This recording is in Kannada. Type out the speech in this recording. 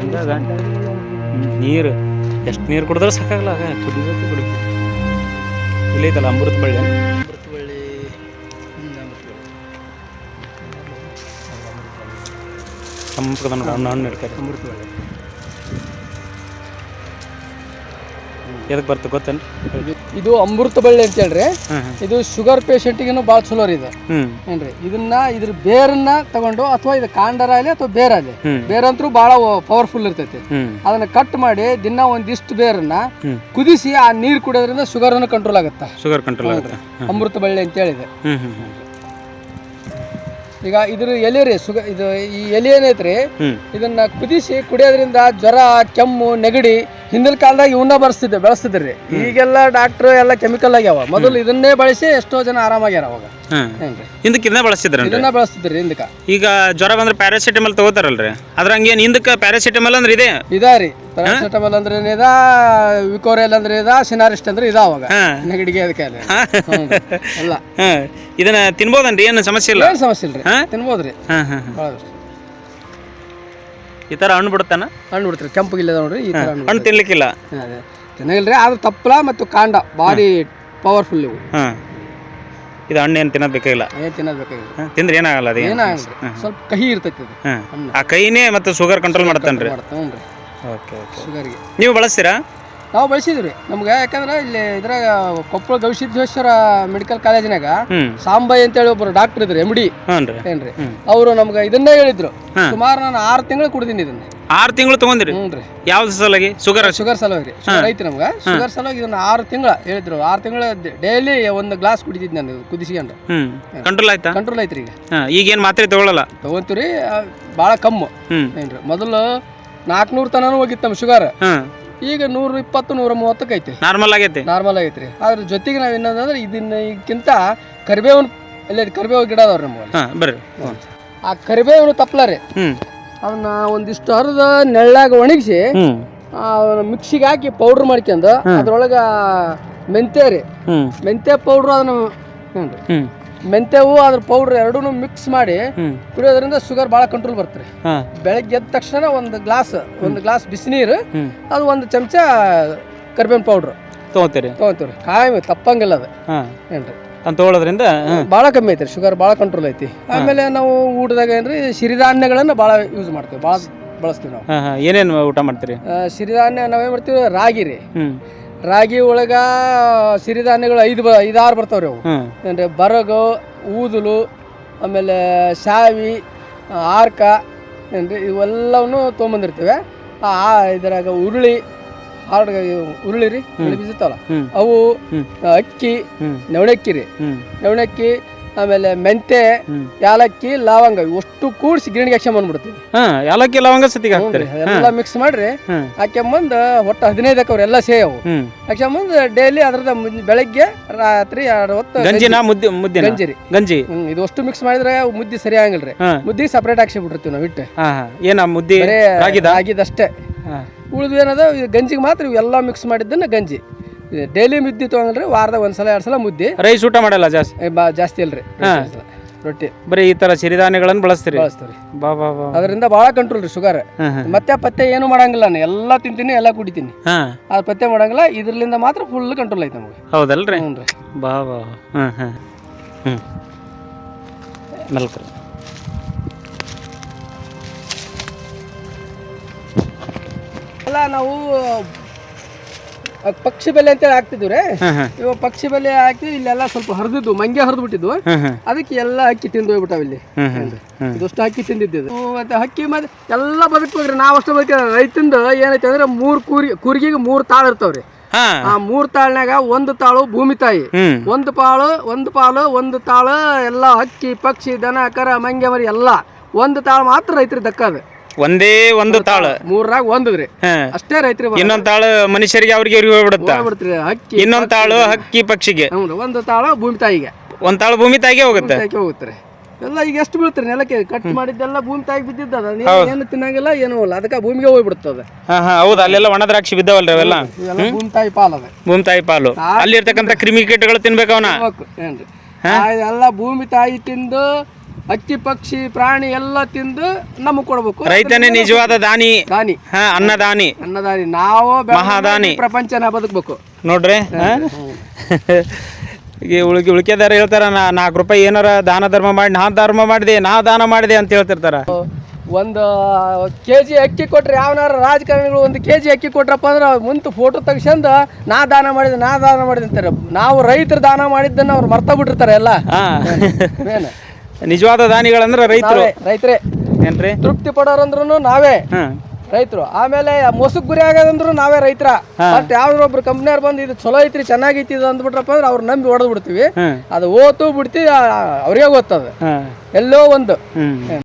ಹಂಗಾಗ ನೀರು ಎಷ್ಟು ನೀರು ಕುಡಿದ್ರೆ ಸಾಕಾಗಲ್ಲ ಆಗ ಕುಡಿಬೇಕು ಕುಡಿಬೇಕು. ಇಲ್ಲೈತಲ್ಲ ಅಮೃತ ಬಳ್ಳಿ ಅಮೃತ ಬಳ್ಳಿ ಅಮೃತಬಳ್ಳಿ. ಸಂಪದ ಹಣ್ಣು ಹಣ್ಣು ಎದಕ್ಕೆ ಬರ್ತದೆ ಗೊತ್ತೇನು ಇದು- ಅಮೃತ ಬಳ್ಳಿ ಅಂತ ಹೇಳ್ರಿ. ಇದು ಶುಗರ್ ಪೇಷಂಟಿಗೂ ಭಾಳ ಚಲೋ ರೀ ಇದು. ಏನ್ರಿ? ಇದನ್ನ ಇದ್ರ ಬೇರನ್ನ ತಗೊಂಡು ಅಥವಾ ಇದು ಕಾಂಡರಾಗಲಿ ಅಥವಾ ಬೇರ ಆಗಲಿ ಬೇರಂತರೂ ಭಾಳ ಪವರ್ಫುಲ್ ಇರ್ತೈತಿ. ಅದನ್ನ ಕಟ್ ಮಾಡಿ ದಿನ ಒಂದಿಷ್ಟು ಬೇರನ್ನ ಕುದಿಸಿ ಆ ನೀರು ಕುಡಿಯೋದ್ರಿಂದ ಶುಗರ್ ಅನ್ನು ಕಂಟ್ರೋಲ್ ಆಗುತ್ತೆ? ಶುಗರ್ ಕಂಟ್ರೋಲ್ ಆಗುತ್ತೆ? ಅಮೃತ ಬಳ್ಳಿ ಅಂತ ಹೇಳಿದೆ. ಈಗ ಇದ್ರ ಎಲೆ ರೀ ಸುಗ ಇದು ಈ ಎಲೆ ಏನೈತ್ರಿ? ಇದನ್ನ ಕುದಿಸಿ ಕುಡಿಯೋದ್ರಿಂದ ಜ್ವರ ಕೆಮ್ಮು ನೆಗಡಿ ಹಿಂದಿನ ಕಾಲದಾಗ ಇವನ್ನ ಬರ್ಸ್ತಿದ್ದೆ ಬೆಳೆಸ್ತಿದ್ರಿ. ಈಗೆಲ್ಲ ಡಾಕ್ಟರ್ ಎಲ್ಲ ಕೆಮಿಕಲ್ ಆಗ್ಯಾವ. ಮೊದಲು ಇದನ್ನೇ ಬಳಸಿ ಎಷ್ಟೋ ಜನ ಆರಾಮಾಗ್ಯಾರ ಅವಾಗ. ಹಿಂದಕ್ಕೆ ಇದನ್ನ ಬಳಸ್ತಿದ್ರ ಇದನ್ನ ಬಳಸ್ತಿದ್ರಿ ಹಿಂದಕ ಈಗ ಜ್ವರ ಬಂದ್ರೆ ಪ್ಯಾರಾಸಿಟಮಲ್ ತಗೋತಾರಲ್ರಿ? ಅದ್ರ ಹಂಗೇನು ಹಿಂದಕ್ಕೆ ಪ್ಯಾರಾಸಿಟಮಲ್ ಅಂದ್ರೆ ಇದೆ? ಇದಾ ರೀ. ಪ್ಯಾರಾಸಿಟಮಲ್ ಅಂದ್ರೆ ಏನಿದ ವಿಕೋರಿಯಲ್ ಅಂದ್ರೆ ಇದ? ಸಿನಾರಿಸ್ಟ್ ಅಂದ್ರೆ ಇದ ಅವಾಗ. ನೆಗಡಿಗೆ ಅದಕ್ಕೆ ಅದೇ. ಎಲ್ಲ ಹಾಂ. ಇದನ್ನ ತಿನ್ಬೋದನ್ರಿ? ಏನು ಸಮಸ್ಯೆ ಇಲ್ಲ? ಏನು ಸಮಸ್ಯೆ ಇಲ್ರಿ? ತಿನ್ಬೋದ್ರಿ. ಈ ಥರ ಹಣ್ಣು ಬಿಡುತ್ತಾನ? ಹಣ್ಣು ಬಿಡ್ತಾರೆ ಕೆಂಪು ಗಿಲ್ಲದ ನೋಡ್ರಿ ಈ ತರ ಹಣ್ಣು ಹಣ್ಣು ತಿನ್ಲಿಕ್ಕಿಲ್ಲ? ಚೆನ್ನಾಗಿಲ್ರಿ ಆದ್ರೆ ತಪ್ಪಲ ಮತ್ತು ಕಾಂಡ ಭಾರಿ ಪವರ್ಫುಲ್ ಇವು. ಹಾಂ. ಇದು ಹಣ್ಣು ಏನು ತಿನ್ನೋದು ಬೇಕಾಗಿಲ್ಲ? ತಿಂದ್ರೆ ಏನಾಗಲ್ಲ ಅದು? ಏನಾಗಲ್ರಿ ಸ್ವಲ್ಪ ಕಹಿ ಇರ್ತೈತಿ ಅದು ಹಾಂ. ಆ ಕೈನೇ ಮತ್ತು ಶುಗರ್ ಕಂಟ್ರೋಲ್ ಮಾಡ್ತಾನೆ ರೀ ಓಕೆ ಓಕೆ. ಶುಗರ್ಗೆ ನೀವು ಬಳಸ್ತೀರಾ? ನಾವು ಬಳಸಿದ್ವಿ ನಮ್ಗೆ ಯಾಕಂದ್ರೆ ಇಲ್ಲಿ ಇದ್ರಾಗ ಕೊಪ್ಪಳ ಗವಿಸಿದ್ದೇಶ್ವರ ಮೆಡಿಕಲ್ ಕಾಲೇಜಿನಾಗ ಹ್ಞೂ ಅಂತ ಹೇಳಿ ಒಬ್ಬರು ಡಾಕ್ಟರ್ ಇದ್ರು ಎಂ ಡಿ ಏನ್ರಿ. ಅವರು ನಮ್ಗೆ ಇದನ್ನೇ ಹೇಳಿದ್ರು. ಸುಮಾರು ನಾನು ಆರು ತಿಂಗಳು ಕುಡಿದೀನಿ ಇದನ್ನ. ಆರು ತಿಂಗಳು ತಗೊಂಡ್ರಿ? ಹ್ಞೂ ಯಾವ್ದು ಸಲುವಾಗಿ? ಶುಗರ್ ಶುಗರ್ ಸಲುವಾಗಿ ಶುಗರ್ ಐತಿ ನಮ್ಗೆ. ಶುಗರ್ ಸಲುವಾಗಿ ಇದನ್ನ ಆರು ತಿಂಗಳ ಹೇಳಿದ್ರು. ಆರು ತಿಂಗಳ ಡೈಲಿ ಒಂದು ಗ್ಲಾಸ್ ಕುಡಿತಿದ್ ನಾನು ಕುದಿಸಿಕೊಂಡು ಕಂಟ್ರೋಲ್ ಆಯ್ತಾ? ಕಂಟ್ರೋಲ್ ಐತ್ರಿ ಈಗ. ಈಗ ಈಗೇನು ಮಾತ್ರೆ ತಗೊಳ್ಳಲ್ಲ ತಗೊಂತೀವಿ ಭಾಳ ಕಮ್ಮು. ಏನ್ರಿ? ಮೊದಲು ನಾಲ್ಕುನೂರು ತನಕ ಹೋಗಿತ್ತು ನಮ್ಮ ಶುಗರ್ ಈಗ ನೂರ ಇಪ್ಪತ್ತು ನೂರ ಮೂವತ್ತಕ್ಕೆ ಐತಿ. ನಾರ್ಮಲ್ ಆಗೈತಿ? ನಾರ್ಮಲ್ ಆಗೈತ್ರಿ. ಅದ್ರ ಜೊತೆಗೆ ನಾವು ಏನಂದ್ರೆ ಇದನ್ನ ಇದಕ್ಕಿಂತ ಕರಿಬೇವನ್ ಅಲ್ಲ ಕರಿಬೇವು ಗಿಡ ಅದಾವ್ರಿ ನಮ್ಮಲ್ಲಿ ಹಾಂ ಬರ್ರಿ. ಆ ಕರಿಬೇವನು ತಪ್ಪಲ ರೀ ಅವನ್ನ ಒಂದಿಷ್ಟು ಹರಿದ ನೆಳ್ಳಾಗ ಒಣಗಿಸಿ ಅವನ್ನ ಮಿಕ್ಸಿಗೆ ಹಾಕಿ ಪೌಡ್ರ್ ಮಾಡ್ಕೊಂಡು ಅದ್ರೊಳಗ ಮೆಂತ್ಯ ರೀ. ಮೆಂತ್ಯ ಪೌಡ್ರು ಅದನ್ನ ಹ್ಞೂ ರೀ ಹ್ಞೂ ಮೆಂತ್ಯವು ಅದ್ರ ಪೌಡ್ರ್ ಎರಡೂ ಮಿಕ್ಸ್ ಮಾಡಿ ಕುಡಿಯೋದ್ರಿಂದ ಶುಗರ್ ಭಾಳ ಕಂಟ್ರೋಲ್ ಬರ್ತದೆ. ಬೆಳಗ್ಗೆ ಎದ್ದ ತಕ್ಷಣ ಒಂದು ಗ್ಲಾಸ್ ಒಂದು ಗ್ಲಾಸ್ ಬಿಸಿನೀರು ಅದು ಒಂದು ಚಮಚ ಕರಿಬೇವಿನ ಪೌಡ್ರ್ ತಗೋತೀರಿ? ತಗೋತೀರಿ ಕಾಯಿ ತಪ್ಪಂಗಿಲ್ಲ ಅದು. ಏನ್ರಿ? ಅಂತ ಬಹಳ ಹಾಂ ಭಾಳ ಕಮ್ಮಿ ಐತ್ರಿ ಶುಗರ್ ಭಾಳ ಕಂಟ್ರೋಲ್ ಐತಿ. ಆಮೇಲೆ ನಾವು ಊಟದಾಗ ಏನ್ರಿ ಸಿರಿಧಾನ್ಯಗಳನ್ನ ಭಾಳ ಯೂಸ್ ಮಾಡ್ತೀವಿ ಭಾಳ ಬಳಸ್ತೀವಿ ನಾವು. ಏನೇನು ಊಟ ಮಾಡ್ತೀರಿ? ಸಿರಿಧಾನ್ಯ ನಾವೇನ್ ಮಾಡ್ತೀವಿ ರಾಗಿ ರೀ. ರಾಗಿ ಒಳಗ ಸಿರಿಧಾನ್ಯಗಳು ಐದು ಬ ಐದಾರು ಬರ್ತಾವ್ರಿ ಅವು. ಏನ್ರಿ ಅಂದರೆ ಬರಗು ಊದಲು ಆಮೇಲೆ ಶಾವಿ ಆರ್ಕ ಏನ್ರಿ ಇವೆಲ್ಲವನ್ನು ತೊಗೊಂಬಂದಿರ್ತೇವೆ. ಆ ಆ- ಇದ್ರಾಗ ಉರುಳಿ ಹಾರ್ಡ್ ಉರುಳಿ ರೀ ಉರುಳಿ ಅವು ಅಕ್ಕಿ ನವಣಕ್ಕಿ ರೀ. ನವಣಕ್ಕಿ ಆಮೇಲೆ ಮೆಂತೆ ಯಾಲಕ್ಕಿ ಲವಂಗ ಇವಷ್ಟು ಕೂಡಿಸಿ ಗಿರಣಿಗೆ ಹಾಕ್ಕೊಂಬಂದ್ಬಿಡ್ತೀವಿ ಬಂದ್ಬಿಡ್ತೀವಿ. ಯಾಲಕ್ಕಿ ಲವಂಗ ಸತಿಗೆ ಹಾಕ್ತಾರೆ. ಎಲ್ಲ ಮಿಕ್ಸ್ ಮಾಡ್ರಿ. ಹ್ಞೂ ಹಾಕ್ಕೊಂಬಂದು ಒಟ್ಟು ಹದಿನೈದು ಹಾಕವ್ರಿ ಎಲ್ಲ ಸೇವು ಹ್ಞೂ ಹಾಕ್ಕೊಂಬಂದು ಡೈಲಿ ಅದ್ರದ ಬೆಳಗ್ಗೆ ರಾತ್ರಿ ಎರಡು ಹೊತ್ತು ಗಂಜಿನ ಮುದ್ದೆ ಮುದ್ದೆ ಗಂಜಿ ರೀ. ಗಂಜಿ? ಇದು ಅಷ್ಟು ಮಿಕ್ಸ್ ಮಾಡಿದ್ರೆ ಮುದ್ದೆ ಸರಿ ಆಗಂಗಿಲ್ರಿ ಹಾಂ. ಮುದ್ದೆ ಸಪ್ರೇಟ್ ಹಾಕ್ಸಿಬಿಟ್ಟಿರ್ತೀವಿ ನಾವು ಇಟ್ಟು ಏನ ಮುದ್ದೆ ಆಗಿದಷ್ಟೇ ಉಳಿದ ಏನದ ಗಂಜಿಗೆ ಮಾತ್ರ ಇವೆಲ್ಲ ಮಿಕ್ಸ್ ಮಾಡಿದ್ದನ್ನ ಗಂಜಿ. ಡೈಲಿ ಮುದ್ದೆ ತೊಗೊಂಡ್ರೆ ವಾರದಾಗ ಒಂದ್ಸಲ ಎರಡು ಸಲ ಮುದ್ದೆ ರೈಸ್ ಊಟ ಮಾಡಲ್ಲ ಜಾಸ್ತಿ? ಏ, ಬಾ ಜಾಸ್ತಿ ಅಲ್ರಿ. ರೊಟ್ಟಿ. ಬರೀ ಈ ತರ ಸಿರಿಧಾನ್ಯಗಳನ್ನು ಬಳಸ್ತೀರಿ? ಬಳಸ್ತೀವಿ ಬಾ ಬಾ ಬಾ. ಅದರಿಂದ ಭಾಳ ಕಂಟ್ರೋಲ್ ರೀ ಶುಗರ್ ಹಾಂ ಹಾಂ. ಮತ್ತೆ ಪತ್ತೆ ಏನು ಮಾಡಂಗಿಲ್ಲ ನಾನು. ಎಲ್ಲ ತಿಂತೀನಿ ಎಲ್ಲ ಕುಡಿತೀನಿ. ಹಾಂ. ಅದು ಪತ್ತೆ ಮಾಡಂಗಿಲ್ಲ ಇದ್ರಲಿಂದ ಮಾತ್ರ ಫುಲ್ ಕಂಟ್ರೋಲ್ ಐತೆ ನಮಗೆ. ಹೌದಲ್ರಿ? ಹ್ಞೂ ರೀ. ಬಾ ಬಾ ಹಾಂ ಹಾಂ ಹ್ಞೂ ಮಲ್ಕ್ರಿ. ಅಲ್ಲ ನಾವು ಪಕ್ಷಿ ಬೆಲೆ ಅಂತೇಳಿ ಹಾಕ್ತಿದ್ವಿ ಇವಾಗ ಪಕ್ಷಿ ಬೆಲೆ ಹಾಕಿ ಇಲ್ಲೆಲ್ಲ ಸ್ವಲ್ಪ ಹರಿದಿದ್ವು ಮಂಗೆ ಹರಿದು ಬಿಟ್ಟಿದ್ವು ಅದಕ್ಕೆ ಎಲ್ಲ ಹಕ್ಕಿ ತಿಂದು ಹೋಗ್ಬಿಟ್ಟಾವ ಇಲ್ಲಿ. ಇದಷ್ಟು ಅಕ್ಕಿ ತಿಂದಿದ್ದು ಮತ್ತೆ ಹಕ್ಕಿ ಮತ್ತೆ ಎಲ್ಲ ಬದುಕ್ಬೇಕ್ರಿ ನಾವು ಅಷ್ಟು ಬದುಕ ರೈತಂದು ಏನೈತೆ ಅಂದ್ರೆ ಮೂರು ಕೂರಿ ಕೂರ್ಗಿಗೆ ಮೂರು ತಾಳು ಇರ್ತಾವ್ರಿ. ಆ ಮೂರ್ ತಾಳ್ನಾಗ ಒಂದು ತಾಳು ಭೂಮಿ ತಾಯಿ. ಒಂದು ಪಾಳು ಒಂದು ಪಾಳು ಒಂದು ತಾಳು ಎಲ್ಲ ಹಕ್ಕಿ ಪಕ್ಷಿ ದನ ಕರ ಮಂಗೆ ಮರಿ ಎಲ್ಲ. ಒಂದು ತಾಳು ಮಾತ್ರ ರೈತರಿಗೆ ದಕ್ಕದ ಒಂದೇ ಒಂದು ತಾಳ. ಮೂರಾಗ ಒಂದದ್ರಿ ಅಷ್ಟೇ ರೈತ್ರಿ ಇನ್ನೊಂದ್ ತಾಳು ಮನುಷ್ಯರಿಗೆ ಅವ್ರಿಗೆ ಇವ್ರಿಗೆ ಹೋಗ್ಬಿಡುತ್ತ? ಇನ್ನೊಂದ್ ತಾಳು ಹಕ್ಕಿ ಪಕ್ಷಿಗೆ. ಹ್ಞೂ ಒಂದು ತಾಳ ಭೂಮಿ ತಾಯಿಗೆ. ಒಂದ್ ತಾಳು ಭೂಮಿ ತಾಯಿಗೆ ಹೋಗುತ್ತೆ? ತಾಯಿಗೆ ಹೋಗುತ್ತೆ ಎಲ್ಲ ಈಗ ಎಷ್ಟು ಬೀಳ್ತೀರಿ ನೆಲಕ್ಕೆ? ಕಟ್ ಮಾಡಿದ್ದೆಲ್ಲ ಭೂಮಿ ತಾಯಿಗೆ ಬಿದ್ದಿದ್ದದ ನೀವು ಏನು ತಿನ್ನಂಗಿಲ್ಲ ಏನೂ ಇಲ್ಲ. ಅದಕ್ಕೆ ಭೂಮಿಗೆ ಹೋಗ್ಬಿಡ್ತದೆ ಹಾ ಹಾಂ ಹೌದು. ಅಲ್ಲೆಲ್ಲ ಒಣ ದ್ರಾಕ್ಷಿ ಬಿದ್ದಾವಲ್ರಿ ಅವೆಲ್ಲ? ಇವೆಲ್ಲ ಭೂಮಿ ತಾಯಿ ಪಾಲದ ಭೂಮಿ ತಾಯಿ ಪಾಲು. ಅಲ್ಲಿರ್ತಕ್ಕಂಥ ಕ್ರಿಮಿ ಕೀಟಗಳು ತಿನ್ಬೇಕು ಅವನ? ಏನ್ರಿ. ಆ, ಎಲ್ಲ ಭೂಮಿ ತಾಯಿ ತಿಂದು ಹಕ್ಕಿ ಪಕ್ಷಿ ಪ್ರಾಣಿ ಎಲ್ಲ ತಿಂದು ನಮಗೆ ಕೊಡ್ಬೇಕು. ರೈತನೇ ನಿಜವಾದ ದಾನಿ. ದಾನಿ. ಹಾ ಅನ್ನದಾನಿ ಅನ್ನದಾನಿ ನಾವು ಮಹಾದಾನಿ. ಪ್ರಪಂಚನ ಬದುಕಬೇಕು. ನೋಡ್ರಿ? ಈಗ ಉಳಿಕೆ ಉಳಿಕೆದಾರ ಹೇಳ್ತಾರ ನಾ ನಾಲ್ಕು ರೂಪಾಯಿ ಏನಾರ ದಾನ ಧರ್ಮ ಮಾಡಿ ನಾ ಧರ್ಮ ಮಾಡಿದೆ ನಾ ದಾನ ಮಾಡಿದೆ ಅಂತ ಹೇಳ್ತಿರ್ತಾರ. ಒಂದು ಕೆ ಜಿ ಅಕ್ಕಿ ಕೊಟ್ರೆ ಯಾವನಾರ ರಾಜಕಾರಣಿಗಳು ಒಂದು ಕೆ ಜಿ ಅಕ್ಕಿ ಕೊಟ್ರಪ್ಪ ಅಂದ್ರೆ ಮುಂದೆ ಫೋಟೋ ತೆಗೆಸಂದ ನಾ ದಾನ ಮಾಡಿದೆ ನಾ ದಾನ ಮಾಡಿದೆ ಅಂತಾರೆ. ನಾವು ರೈತರು ದಾನ ಮಾಡಿದ್ದನ್ನು ಅವ್ರು ಮರ್ತ ಬಿಟ್ಟಿರ್ತಾರೆ ಎಲ್ಲ. ನಿಜವಾದ ದಾನಿಗಳಂದ್ರೆ ರೈತರು. ರೈತರೇ. ಏನ್ರಿ? ತೃಪ್ತಿ ಪಡೋರಂದ್ರೂ ನಾವೇ. ರೈತರು. ಆಮೇಲೆ ಮೋಸಕ್ ಗುರಿ ಆಗೋದಂದ್ರು ನಾವೇ ರೈತರ. ಬಟ್ ಯಾವ್ದ್ರ ಒಬ್ರು ಕಂಪ್ನಿಯವ್ರು ಬಂದು ಇದು ಚಲೋ ಐತ್ರಿ ಚೆನ್ನಾಗೈತಿ ಇದು ಅಂದ್ಬಿಟ್ರಪ್ಪ ಅಂದ್ರೆ ಅವ್ರು ನಂಬಿ ಹೊಡೆದ್ ಬಿಡ್ತೀವಿ ಅದು ಓತು ಬಿಡ್ತಿ ಅವ್ರಿಗೆ ಗೊತ್ತದ. ಎಲ್ಲೋ ಒಂದು.